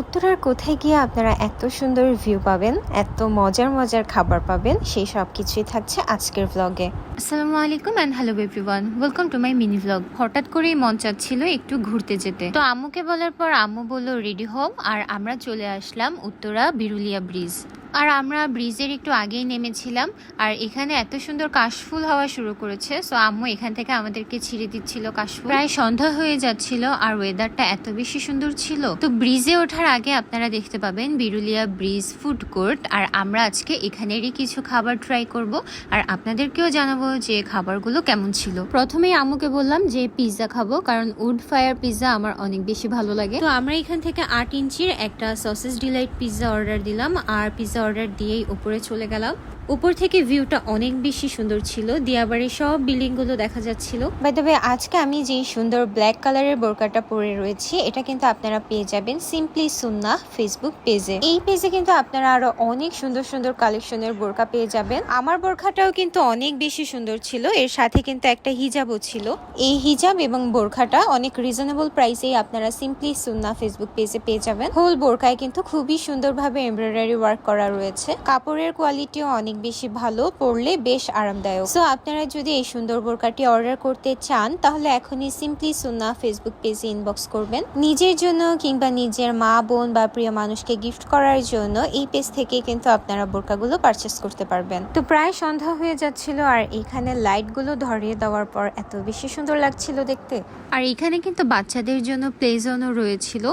উত্তরার কোথায় গিয়ে আপনারা এত সুন্দর ভিউ পাবেন, এত মজার মজার খাবার পাবেন, সেই সব কিছুই থাকছে আজকের ব্লগে আসসালামু আলাইকুম and hello everyone welcome to my mini vlog হঠাৎ করেই মন চাচ্ছিল একটু ঘুরতে যেতে। তো আম্মুকে বলার পর আম্মু বলল রেডি হোম আর আমরা চলে আসলাম উত্তরা বিরুলিয়া ব্রিজ আর আমরা ব্রিজের একটু আগেই নেমেছিলাম, আর এখানে এত সুন্দর কাশফুল হওয়া শুরু করেছে সো আম্মু এখান থেকে আমাদেরকে ছিঁড়ে দিচ্ছিল কাশফুল। প্রায় সন্ধ্যা হয়ে যাচ্ছিল আর ওয়েদারটা এত বেশি সুন্দর ছিল। তো ব্রিজে ওঠার আগে আপনারা দেখতে পাবেন বিরুলিয়া ব্রিজ ফুড কোর্ট, আর আমরা আজকে এখানেরই কিছু খাবার ট্রাই করব, আর আপনাদেরকেও জানাব যে খাবারগুলো কেমন ছিল। প্রথমেই আম্মুকে বললাম যে পিৎজা খাব, কারণ উড ফায়ার পিৎজা আমার অনেক বেশি ভালো লাগে। তো আমরা এখান থেকে আট ইঞ্চির একটা সসেস ডিলাইট পিৎজা অর্ডার দিলাম, আর পিৎজা অর্ডার দিয়েই উপরে চলে গেলাম। উপর থেকে ভিউটা অনেক বেশি সুন্দর ছিল। দিয়াবাড়ির সব বিল্ডিংগুলো দেখা যাচ্ছিল। বাই দ্য আজকে আমি যে সুন্দর ব্ল্যাক কালারের বোরকাটা পরে রয়েছি, এটা কিন্তু আপনারা পেয়ে যাবেন সিম্পলি সুন্না ফেসবুক পেজে এই পেজে কিন্তু আপনারা আরও অনেক সুন্দর সুন্দর কালেকশনের বোরকা পেয়ে যাবেন। আমার বোরখাটাও কিন্তু অনেক বেশি সুন্দর ছিল, এর সাথে কিন্তু একটা হিজাবও ছিল। এই হিজাব এবং বোরখাটা অনেক রিজনেবল প্রাইসেই আপনারা সিম্পলি সুন্না ফেসবুক পেজে পেয়ে যাবেন। হোল বোরকায় কিন্তু খুবই সুন্দরভাবে এমব্রয়ডারি ওয়ার্ক করা রয়েছে। কাপড়ের কোয়ালিটিও অনেক বেশি ভালো পরলে বেশ আরামদায়ক। সো আপনারা যদি এই সুন্দর বোরকাটি অর্ডার করতে চান, তাহলে এখনই সিম্পলি সুন্না ফেসবুক পেজে ইনবক্স করবেন। নিজের জন্য কিংবা নিজের মা, বোন বা প্রিয় মানুষকে গিফট করার জন্য এই পেজ থেকে কিন্তু আপনারা বোরকাগুলো পারচেস করতে পারবেন। তো প্রায় সন্ধ্যা হয়ে যাচ্ছিল আর এখানে লাইটগুলো ধরিয়ে দেওয়ার পর এত বেশি সুন্দর লাগছিল দেখতে। আর এখানে কিন্তু বাচ্চাদের জন্য প্লে জোনও রয়েছিল।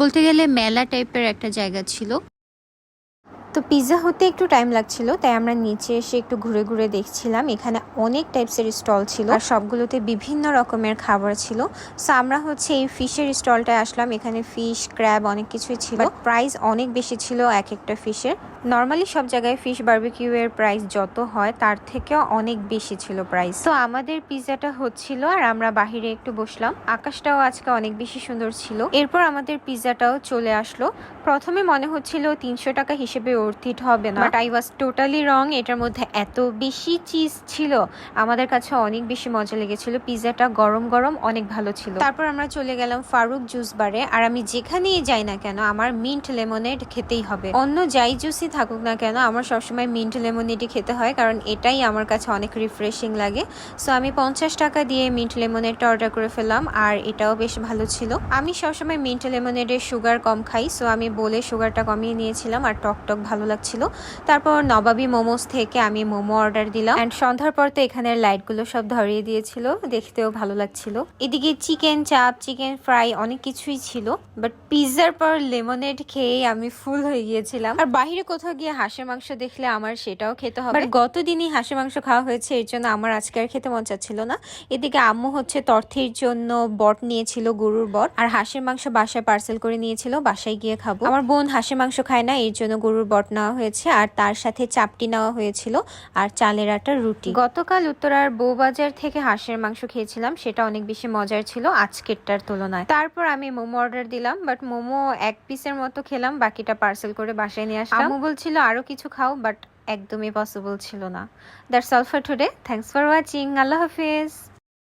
বলতে গেলে মেলা টাইপের একটা জায়গা ছিল। তো পিৎজা হতে একটু টাইম লাগছিল, তাই আমরা নিচে এসে একটু ঘুরে ঘুরে দেখছিলাম। এখানে অনেক টাইপসের স্টল ছিল, আর সবগুলোতে বিভিন্ন রকমের খাবার ছিল। সো আমরা হচ্ছে এই ফিশের স্টলটায় আসলাম। এখানে ফিশ ক্র্যাব অনেক কিছুই ছিল। প্রাইস অনেক বেশি ছিল এক একটা ফিশের নর্মালি সব জায়গায় ফিশ বার্বিকিউ এর প্রাইস যত হয়, তার থেকেও অনেক বেশি ছিল প্রাইস তো আমাদের পিৎজাটা হচ্ছিল আর আমরা বাহিরে একটু বসলাম। আকাশটাও আজকে অনেক বেশি সুন্দর ছিল। এরপর আমাদের পিৎজাটাও চলে আসলো। প্রথমে মনে হচ্ছিল তিনশো টাকা হিসেবে অর্থিট হবে না। But I was totally wrong এটার মধ্যে এত বেশি চিজ ছিল। আমাদের কাছে অনেক বেশি মজা লেগেছিল। পিৎজাটা গরম গরম অনেক ভালো ছিল। তারপর আমরা চলে গেলাম ফারুক জুস বারে আর আমি যেখানেই যাই না কেন, আমার মিন্ট লেমনেড খেতেই হবে। অন্য যাই জুসই থাকুক না কেন, আমার সবসময় মিন্ট লেমনেডই খেতে হয়, কারণ এটাই আমার কাছে অনেক রিফ্রেশিং লাগে। সো আমি পঞ্চাশ টাকা দিয়ে মিন্ট লেমনেডটা অর্ডার করে ফেললাম, আর এটাও বেশ ভালো ছিল। আমি সবসময় মিন্ট লেমনেডের সুগার কম খাই সো আমি বলে সুগারটা কমিয়ে নিয়েছিলাম, আর টক টক ভালো লাগছিল। তারপর নবাবী মোমোস থেকে আমি মোমো অর্ডার দিলাম অ্যান্ড সন্ধ্যার পর তো এখানের লাইটগুলো সব ধরিয়ে দিয়েছিল, দেখতেও ভালো লাগছিল। এদিকে চিকেন চাপ চিকেন ফ্রাই অনেক কিছুই ছিল বাট পিৎজার পর লেমনেড খেয়ে আমি ফুল হয়ে গিয়েছিলাম। আর বাইরে কোথাও গিয়ে হাঁসের মাংস দেখলে আমার সেটাও খেতে হবে। গত দিনই হাঁসের মাংস খাওয়া হয়েছে এর জন্য আমার আজকে আর খেতে মন চাচ্ছিল না। এদিকে আম্মু হচ্ছে তর্থির জন্য বট নিয়েছিল গরুর বট আর হাঁসের মাংস বাসায় পার্সেল করে নিয়েছিল বাসায় গিয়ে খাব। আমার বোন হাঁসের মাংস খায় না এর জন্য গরুর বট নেওয়া হয়েছে আর তার সাথে চাপটি নেওয়া হয়েছিল আর চালের আটার রুটি। গতকাল উত্তরার বউবাজার থেকে হাঁসের মাংস খেয়েছিলাম সেটা অনেক বেশি মজার ছিল আজকেরটার তুলনায়। তারপর আমি মোমো অর্ডার দিলাম বাট মোমো এক পিসের মতো খেলাম বাকিটা পার্সেল করে বাসায় নিয়ে আসলাম। বলছিল আরও কিছু খাও বাট একদমই পসিবল ছিল না। That's all for today thanks for watching Allah Hafiz.